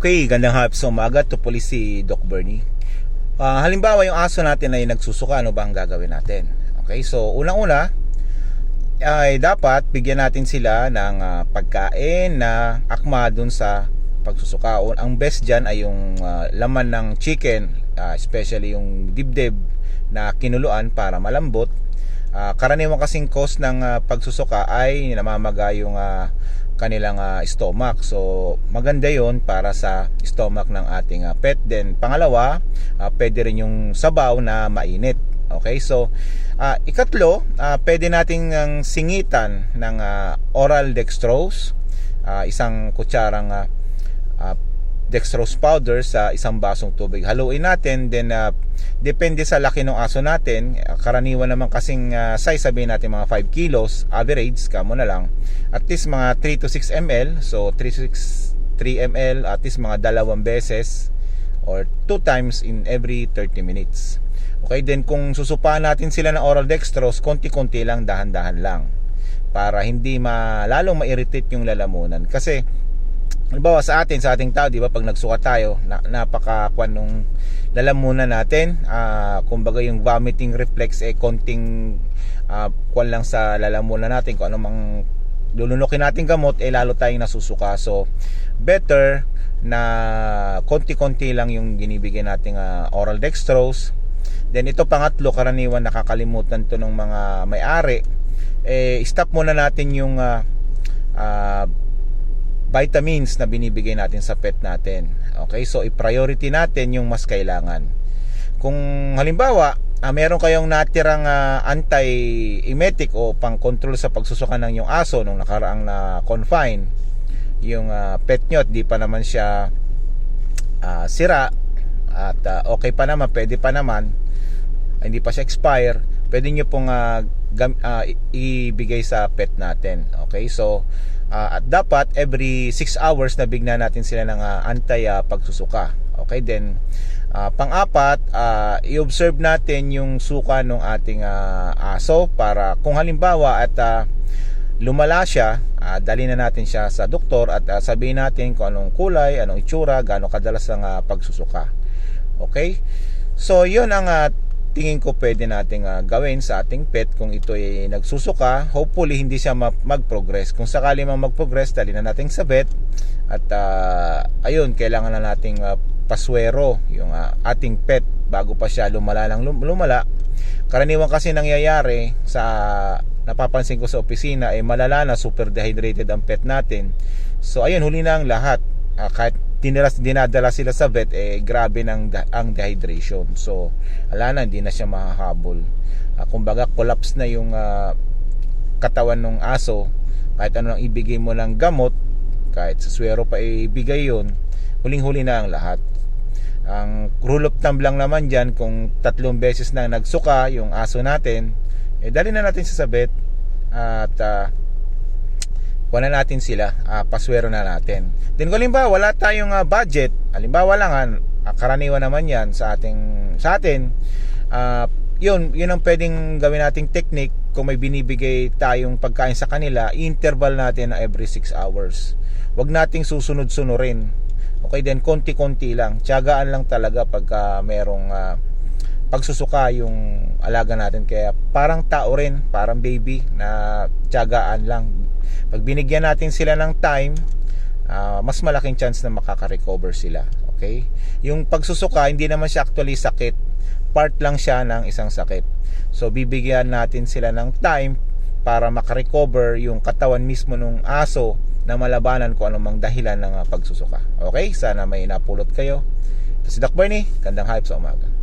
Okay, gandang hapon sa umaga. Ito po si Doc Bernie. Ah, halimbawa, yung aso natin ay nagsusuka, ano ba ang gagawin natin? Okay, so unang-una, ay dapat bigyan natin sila ng ah, pagkain na akma dun sa pagsusuka. O, ang best dyan ay yung ah, laman ng chicken, ah, especially yung dibdib na kinuluan para malambot. Ah, karaniwan kasing cause ng ah, pagsusuka ay namamaga yung ah, kanilang ah, stomach. So, maganda yon para sa stomach ng ating ah, pet. Then, pangalawa, ah, pwede rin yung sabaw na mainit. Okay, so ah, ikatlo, ah, pwede nating ang singitan ng ah, oral dextrose, ah, isang kutsarang ah, ah, dextrose powder sa isang basong tubig. Haluin natin, then ah, depende sa laki ng aso natin, ah, karaniwan naman kasing ah, size, sabihin natin mga 5 kilos, average, kamo na lang, at least mga 3 to 6 ml, so 3 to 6, 3 ml, at least mga dalawang beses, or 2 times in every 30 minutes. Okay, then kung susupahan natin sila ng oral dextrose, konti-konti lang, dahan-dahan lang. Para hindi ma, lalong ma-irritate yung lalamunan. Kasi, halimbawa sa atin, sa ating tao, di ba, pag nagsuka tayo, na, napaka-kwan nung lalamunan natin, ah, kumbaga yung vomiting reflex, eh, konting ah, kwan lang sa lalamunan natin, kung ano mang lulunukin natin gamot, eh, lalo tayong nasusuka. So, better na konti-konti lang yung binibigay nating ah, oral dextrose. Then ito pangatlo, karaniwan nakakalimutan to ng mga may-ari. Eh, stop muna natin yung ah, ah, vitamins na binibigay natin sa pet natin. Okay, so i-priority natin yung mas kailangan. Kung halimbawa, ah, meron kayong natirang ah, anti-emetic o pang-control sa pagsusuka ng yung aso nung nakaraang na confine, yung ah, pet nyo at di pa naman siya ah, sira at ah, okay pa naman, pwede pa naman, hindi pa siya expire, pwede nyo pong ah, gam- i- ibigay sa pet natin. Okay, so ah, at dapat every 6 hours na bigna natin sila ng ah, anti ah, pagsusuka. Okay, then ah, pang-apat, ah, i-observe natin yung suka ng ating ah, aso para kung halimbawa at ah, lumala siya, ah, dali na natin siya sa doktor at ah, sabihin natin kung anong kulay, anong itsura, gaano kadalas ang ah, pagsusuka. Okay? So, yun ang ah, tingin ko pwede nating ah, gawin sa ating pet kung ito ay nagsusuka. Hopefully, hindi siya ma- mag-progress. Kung sakali mang mag-progress, dali na natin sa vet. At ah, ayun, kailangan na nating ah, paswero yung ah, ating pet bago pa siya lumala ng lum- lumala. Karaniwan kasi nangyayari sa napapansin ko sa opisina ay malala na super dehydrated ang pet natin. So ayun, huli na ang lahat. Ah, kahit dinalas, dinadala sila sa vet, eh grabe ng, ang dehydration. So, ala na, hindi na siya makahabol. Ah, kumbaga, collapse na yung ah, katawan ng aso. Kahit ano lang ibigay mo ng gamot, kahit sa swero pa ibigay yon huling-huli na ang lahat. Ang rule of thumb lang naman dyan, kung tatlong beses na nagsuka yung aso natin, eh dali na natin sa sabit at uh, kuha na natin sila, ah, paswero na natin. Then kung halimbawa wala tayong ah, budget, halimbawa lang ah, karaniwan naman yan sa ating sa atin, ah, yun, yun ang pwedeng gawin nating technique kung may binibigay tayong pagkain sa kanila, interval natin na every 6 hours. Huwag nating susunod-sunurin. Okay, then konti-konti lang. Tiyagaan lang talaga pagka merong ah, pagsusuka yung alaga natin. Kaya parang tao rin, parang baby na tiyagaan lang. Pag binigyan natin sila ng time, ah, mas malaking chance na makaka-recover sila. Okay? Yung pagsusuka, hindi naman siya actually sakit. Part lang siya ng isang sakit. So, bibigyan natin sila ng time para makarecover yung katawan mismo ng aso na malabanan kung anumang dahilan ng ah, pagsusuka. Okay? Sana may napulot kayo. Ito si Doc Bernie. Gandang hype sa umaga.